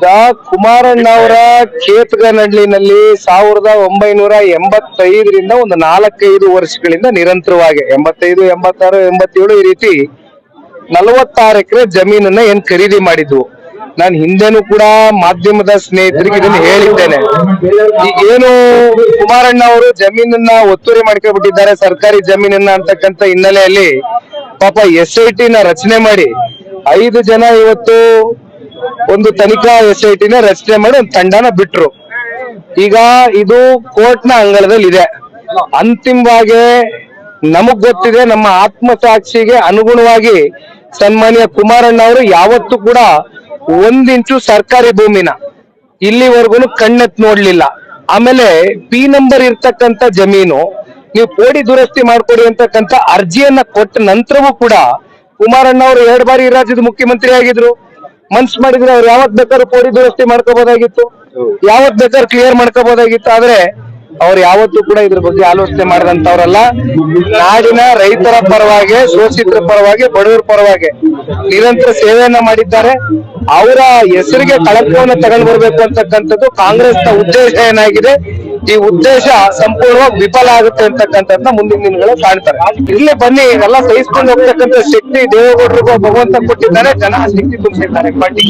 ಈಗ ಕುಮಾರಣ್ಣ ಅವರ ಕೇತಗನಹಳ್ಳಿನಲ್ಲಿ ಸಾವಿರದ ಒಂಬೈನೂರ ಎಂಬತ್ತೈದರಿಂದ ಒಂದು ನಾಲ್ಕೈದು ವರ್ಷಗಳಿಂದ ನಿರಂತರವಾಗಿ, ಎಂಬತ್ತೈದು, ಎಂಬತ್ತಾರು, ಎಂಬತ್ತೇಳು ಈ ರೀತಿ ನಲವತ್ತಾರು ಎಕರೆ ಜಮೀನನ್ನ ಏನ್ ಖರೀದಿ ಮಾಡಿದ್ವು. ನಾನು ಹಿಂದೆನೂ ಕೂಡ ಮಾಧ್ಯಮದ ಸ್ನೇಹಿತರಿಗೆ ಇದನ್ನ ಹೇಳಿದ್ದೇನೆ. ಈಗ ಏನು ಕುಮಾರಣ್ಣ ಅವರು ಜಮೀನನ್ನ ಒತ್ತುವರಿ ಮಾಡ್ಕೊಬಿಟ್ಟಿದ್ದಾರೆ ಸರ್ಕಾರಿ ಜಮೀನನ್ನ ಅಂತಕ್ಕಂಥ ಹಿನ್ನೆಲೆಯಲ್ಲಿ. ಪಾಪ ಎಸ್ ಐ ಟಿ ನ ರಚನೆ ಮಾಡಿ, ಐದು ಜನ ಇವತ್ತು ಒಂದು ತನಿಖಾ ಎಸ್ ಐ ಟಿನ ರಚನೆ ಮಾಡಿ ಒಂದು ತಂಡನ ಬಿಟ್ರು. ಈಗ ಇದು ಕೋರ್ಟ್ನ ಅಂಗಳದಲ್ಲಿ ಇದೆ ಅಂತಿಮವಾಗಿ ನಮಗ್ ಗೊತ್ತಿದೆ ನಮ್ಮ ಆತ್ಮಸಾಕ್ಷಿಗೆ ಅನುಗುಣವಾಗಿ ಸನ್ಮಾನ್ಯ ಕುಮಾರಣ್ಣ ಅವರು ಯಾವತ್ತೂ ಕೂಡ ಒಂದಿಂಚು ಸರ್ಕಾರಿ ಭೂಮಿನ ಇಲ್ಲಿವರೆಗೂ ಕಣ್ಣೆತ್ ನೋಡ್ಲಿಲ್ಲ. ಆಮೇಲೆ ಪಿ ನಂಬರ್ ಇರ್ತಕ್ಕಂತ ಜಮೀನು ನೀವು ಕೋಡಿ ದುರಸ್ತಿ ಮಾಡ್ಕೊಡಿ ಅಂತಕ್ಕಂತ ಅರ್ಜಿಯನ್ನ ಕೊಟ್ಟ ನಂತರವೂ ಕೂಡ ಕುಮಾರಣ್ಣ ಅವರು ಎರಡು ಬಾರಿ ಈ ರಾಜ್ಯದ ಮುಖ್ಯಮಂತ್ರಿ ಆಗಿದ್ರು. ಮನ್ಸ್ ಮಾಡಿದ್ರೆ ಅವ್ರು ಯಾವತ್ ಬೇಕಾದ್ರೂ ಕೋಡಿ ದುರಸ್ತಿ ಮಾಡ್ಕೋಬಹುದಾಗಿತ್ತು ಯಾವತ್ ಬೇಕಾದ್ರೂ ಕ್ಲಿಯರ್ ಮಾಡ್ಕೋಬಹುದಾಗಿತ್ತು ಆದ್ರೆ ಅವ್ರು ಯಾವತ್ತೂ ಕೂಡ ಇದ್ರ ಬಗ್ಗೆ ಆಲೋಚನೆ ಮಾಡಿದಂತವ್ರಲ್ಲ ನಾಡಿನ ರೈತರ ಪರವಾಗಿ ಶೋಷಿತರ ಪರವಾಗಿ ಬಡವರ ಪರವಾಗಿ ನಿರಂತರ ಸೇವೆಯನ್ನ ಮಾಡಿದ್ದಾರೆ. ಅವರ ಹೆಸರಿಗೆ ಕಳಂಕವನ್ನು ತಗೊಂಡು ಬರ್ಬೇಕು ಅಂತಕ್ಕಂಥದ್ದು ಕಾಂಗ್ರೆಸ್ನ ಉದ್ದೇಶ ಏನಾಗಿದೆ? ಈ ಉದ್ದೇಶ ಸಂಪೂರ್ಣವಾಗಿ ವಿಫಲ ಆಗುತ್ತೆ ಅಂತಕ್ಕಂಥದ್ನ ಮುಂದಿನ ದಿನಗಳು ಕಾಣ್ತಾರೆ. ಇಲ್ಲೇ ಬನ್ನಿ ಎಲ್ಲ ಸಹಿಸ್ಕೊಂಡು ಹೋಗ್ತಕ್ಕಂಥ ಶಕ್ತಿ ದೇವೇಗೌಡರಿಗೂ ಭಗವಂತ ಕೊಟ್ಟಿದ್ದಾರೆ, ಜನ ಶಕ್ತಿ ತುಂಬಿಸಿದ್ದಾರೆ. ಪಾರ್ಟಿ